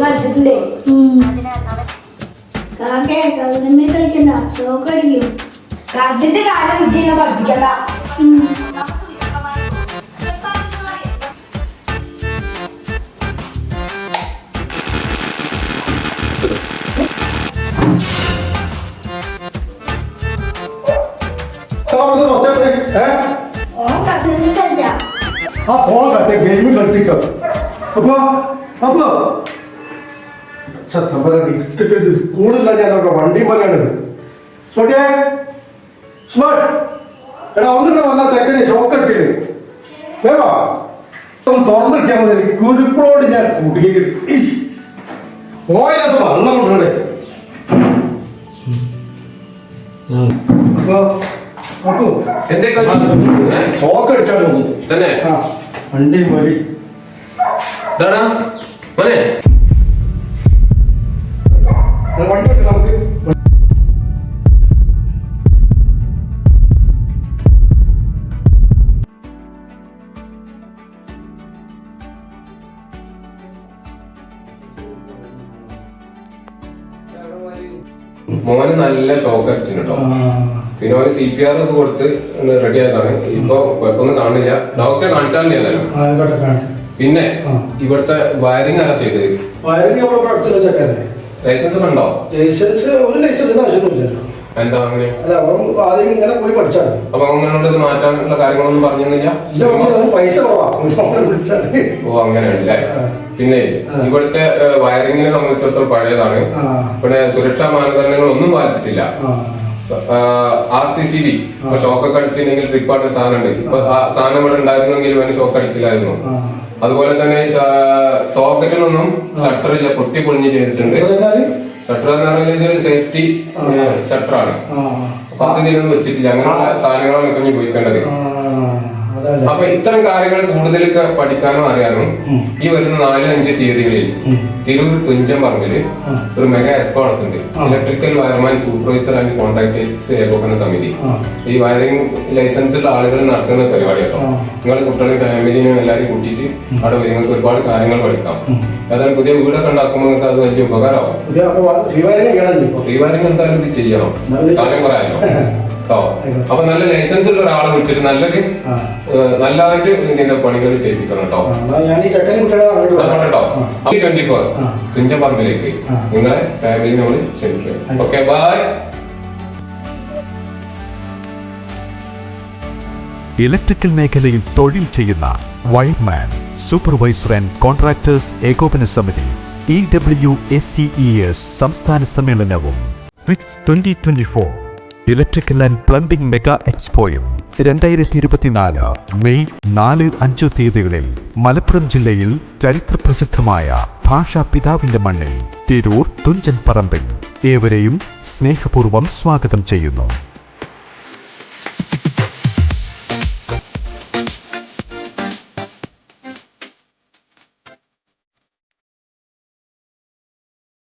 കളിച്ചിട്ടുണ്ട് കാക്കേ കളിക്കണ്ട ഷോക്ക് അടിക്കും. കറണ്ടിന്റെ കാലം ഉച്ച പഠിപ്പിക്കണ്ട ആ ഫോൺ കട്ടെ ഗെയിം കളിച്ചിട്ടോ. അപ്പൊ അപ്പൊ. സ്കൂളില്ല ഞാൻ അവിടെ വണ്ടി പോലെയാണിത്. സോട്ടിയേ സ്മാർട്ട് എടാ ഒന്നിട്ട് വന്ന ചെക്കനെ ഷോക്ക് അടിച്ചിട്ട്. വേവാ ഒന്ന് തുറന്നിട്ടാൽ മതി കുരുപ്പോട് ഞാൻ കുടുങ്ങി. ഓയാസം വള്ളം കൊണ്ടുവരേ അപ്പൊ അപ്പൊ എന്റെ ഷോക്ക് അടിച്ചാൽ തന്നെ. ആ വണ്ടി മതി മോനെ. വണ്ടി ഉണ്ട് മോന് നല്ല ഷോക്ക് അടിച്ചിട്ടുണ്ടോ പിന്നെ അവന് സി പി ആർ ഒക്കെ കൊടുത്ത് റെഡി ആയതാണ്. ഇപ്പൊ കുഴപ്പമൊന്നും കാണില്ല ഡോക്ടറെ കാണിച്ചാൽ ആയിക്കോട്ടെ കാണാം പിന്നെ. ഇവിടുത്തെ വയറിംഗ് ആരാ ചെയ്തത് ചെക്കല്ലേ ലൈസൻസ് ഉണ്ടോ? ലൈസൻസ് ഒന്നും ലൈസൻസ് ആവശ്യമൊന്നുമില്ലല്ലോ. എന്താ അങ്ങനെ? അല്ല അവൻ ആദ്യം ഇങ്ങനെ പോയി പഠിച്ചാണ്. അപ്പൊ അങ്ങനോട് ഇത് മാറ്റാനുള്ള കാര്യങ്ങളൊന്നും പൈസ ഓ അങ്ങനെയല്ലേ. പിന്നെ. ഇവിടുത്തെ വയറിങ്ങിനെ സംബന്ധിച്ചിടത്തോളം പഴയതാണ്. പിന്നെ സുരക്ഷാ മാനദണ്ഡങ്ങൾ ഒന്നും പാലിച്ചിട്ടില്ല ആർ സി സി ബി ഇപ്പൊ ഷോക്ക് ഒക്കെ അടിച്ചിട്ടുണ്ടെങ്കിൽ ട്രിപ്പായിട്ട് സാധനം ഉണ്ട് ഇപ്പൊ ആ സാധനം ഇവിടെ ഉണ്ടായിരുന്നെങ്കിൽ അവന് ഷോക്ക് അടിക്കില്ലായിരുന്നു. അതുപോലെ തന്നെ സോക്കറ്റിലൊന്നും ഷട്ടറില്ല പൊട്ടി പൊളിഞ്ഞ് ചെയ്തിട്ടുണ്ട്? ഷട്ടർ എന്ന് പറഞ്ഞാൽ ഇതൊരു സേഫ്റ്റി ഷട്ടറാണ് പത്ത് അപ്പൊ അത് ഇതിലൊന്നും വെച്ചിട്ടില്ല. അങ്ങനെയുള്ള സാധനങ്ങളാണ് ഇപ്പൊ ഉപയോഗിക്കേണ്ടത്. അപ്പൊ ഇത്തരം കാര്യങ്ങൾ കൂടുതൽ പഠിക്കാനും അറിയാനും. ഈ വരുന്ന നാല് അഞ്ച് തീയതികളിൽ. തിരൂർ തുഞ്ചൻ പറമ്പിൽ ഒരു മെഗാ എക്സ്പോ നടത്തുന്നുണ്ട് electrical wireman supervisor and contractors ഏകോപന സമിതി. ഈ വയറിംഗ് ലൈസൻസ് ഉള്ള ആളുകൾ നടത്തുന്ന പരിപാടി കേട്ടോ ആ. നിങ്ങളുടെ കുട്ടികളെ ഫാമിലിനെയും എല്ലാവരും കൂട്ടിയിട്ട് അവിടെ നിങ്ങൾക്ക് ഒരുപാട് കാര്യങ്ങൾ പഠിക്കാം. അതായത് പുതിയ വീടൊക്കെ ഉണ്ടാക്കുമ്പോൾ നിങ്ങൾക്ക് അത് വലിയ ഉപകാരമാവും റീവയറിംഗ് എന്തായാലും ഇത് ചെയ്യണം കാര്യം പറയാനോ. അപ്പൊ നല്ല ലൈസൻസ് ഉള്ള ഒരാളെ വിളിച്ചിട്ട് നല്ലൊരു ഏഹ്, നല്ലതായിട്ട് ഇതിന്റെ പണികൾ ചെയ്യിപ്പിക്കണം കേട്ടോ. ട്വന്റി ഫോർ ആ. തുഞ്ചൻ പറമ്പിലേക്ക് ആ. നിങ്ങളെ ഫാമിലിനോട് ക്ഷണിക്കുക. ഓക്കെ ബൈ ഇലക്ട്രിക്കൽ മേഖലയിൽ തൊഴിൽ ചെയ്യുന്ന വയർമാൻ സൂപ്പർവൈസർ ആൻഡ് കോൺട്രാക്ടേഴ്സ് ഏകോപന സമിതി E W S C E S സംസ്ഥാന സമ്മേളനവും. Twenty twenty four electrical and plumbing mega എക്സ്പോയും രണ്ടായിരത്തി ഇരുപത്തിനാല് മെയ് നാല് അഞ്ച് തീയതികളിൽ മലപ്പുറം ജില്ലയിൽ ചരിത്രപ്രസിദ്ധമായ ഭാഷാ പിതാവിന്റെ മണ്ണിൽ തിരൂർ തുഞ്ചൻ പറമ്പിൽ ഏവരെയും സ്നേഹപൂർവം സ്വാഗതം ചെയ്യുന്നു.